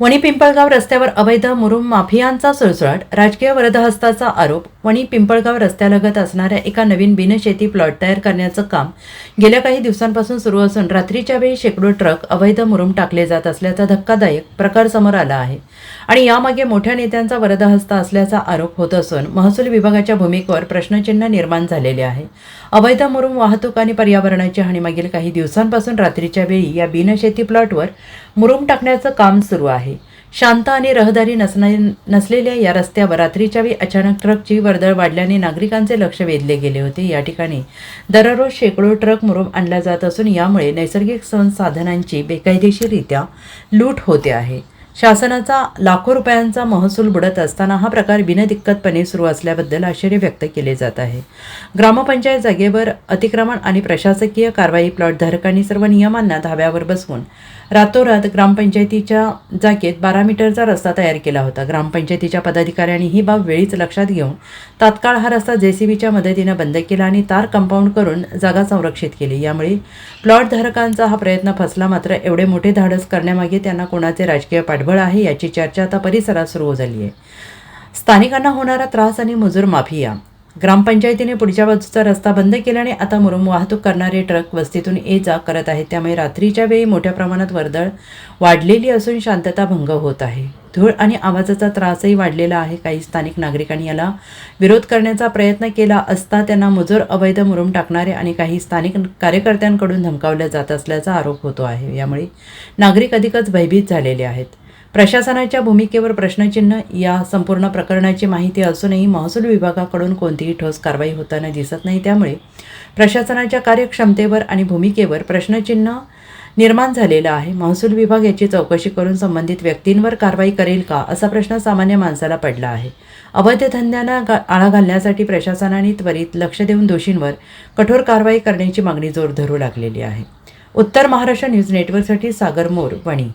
वणी पिंपळगाव रस्त्यावर अवैध मुरुम माफियांचा सुळसुळाट राजकीय वरदहस्ताचा आरोप वणी पिंपळगाव रस्त्यालगत असणाऱ्या एका नवीन बिनशेती प्लॉट तयार करण्याचं काम गेल्या काही दिवसांपासून सुरू असून रात्रीच्या वेळी शेकडो ट्रक अवैध मुरुम टाकले जात असल्याचा धक्कादायक प्रकार समोर आला आहे. आणि यामागे मोठ्या नेत्यांचा वरदहस्त असल्याचा आरोप होत असून महसूल विभागाच्या भूमिकेवर प्रश्नचिन्ह निर्माण झालेले आहे. अवैध मुरुम वाहतूक आणि पर्यावरणाची हानी मागील काही दिवसांपासून रात्रीच्या वेळी या बिनशेती प्लॉटवर मुरुम टाकण्याचं काम सुरू आहे. शांत आणि रहदारी नसण्या नसलेल्या या रस्त्यावर रात्रीच्या वेळी अचानक ट्रकची वर्दळ वाढल्याने नागरिकांचे लक्ष वेधले गेले होते. या ठिकाणी दररोज शेकडो ट्रक मुरुम आणला जात असून यामुळे नैसर्गिक संसाधनांची बेकायदेशीररित्या लूट होते आहे. शासनाचा लाखो रुपयांचा महसूल बुडत असताना हा प्रकार बिनदिक्कतपणे सुरू असल्याबद्दल आश्चर्य व्यक्त केले जात आहे. ग्रामपंचायत जागेवर अतिक्रमण आणि प्रशासकीय कारवाई प्लॉटधारकांनी सर्व नियमांना धाब्यावर बसवून रातोरात ग्रामपंचायतीच्या जागेत बारा मीटरचा रस्ता तयार केला होता. ग्रामपंचायतीच्या पदाधिकाऱ्यांनी ही बाब वेळीच लक्षात घेऊन तात्काळ हा रस्ता जेसीबीच्या मदतीनं बंद केला आणि तार कंपाऊंड करून जागा संरक्षित केली. यामुळे प्लॉटधारकांचा हा प्रयत्न फसला. मात्र एवढे मोठे धाडस करण्यामागे त्यांना कोणाचे राजकीय पाठबळ आहे याची चर्चा आता परिसरात सुरू झाली आहे. स्थानिकांना होणारा त्रास आणि मजूर माफिया. ग्रामपंचायतीने पुढच्या बाजूचा रस्ता बंद केल्याने आता मुरुम वाहतूक करणारे ट्रक वस्तीतून ये जा करत आहेत. त्यामुळे रात्रीच्या वेळी मोठ्या प्रमाणात वर्दळ वाढलेली असून शांतता भंग होत आहे. धूळ आणि आवाजाचा त्रासही वाढलेला आहे. काही स्थानिक नागरिकांनी याला विरोध करण्याचा प्रयत्न केला असता त्यांना मुजोर अवैध मुरुम टाकणारे आणि काही स्थानिक कार्यकर्त्यांकडून धमकावल्या जात असल्याचा आरोप होतो आहे. यामुळे नागरिक अधिकच भयभीत झालेले आहेत. प्रशासनाच्या भूमिकेवर प्रश्नचिन्ह या संपूर्ण प्रकरणाची माहिती असूनही महसूल विभागाकडून कोणतीही ठोस कारवाई होताना दिसत नाही. त्यामुळे प्रशासनाच्या कार्यक्षमतेवर आणि भूमिकेवर प्रश्नचिन्ह निर्माण झालेला आहे. महसूल विभाग याची चौकशी करून संबंधित व्यक्तींवर कारवाई करेल का असा प्रश्न सामान्य माणसाला पडला आहे. अवैध धंद्यांना आळा घालण्यासाठी प्रशासनाने त्वरित लक्ष देऊन दोषींवर कठोर कारवाई करण्याची मागणी जोर धरू लागलेली आहे. उत्तर महाराष्ट्र न्यूज नेटवर्कसाठी सागर मोर वणी.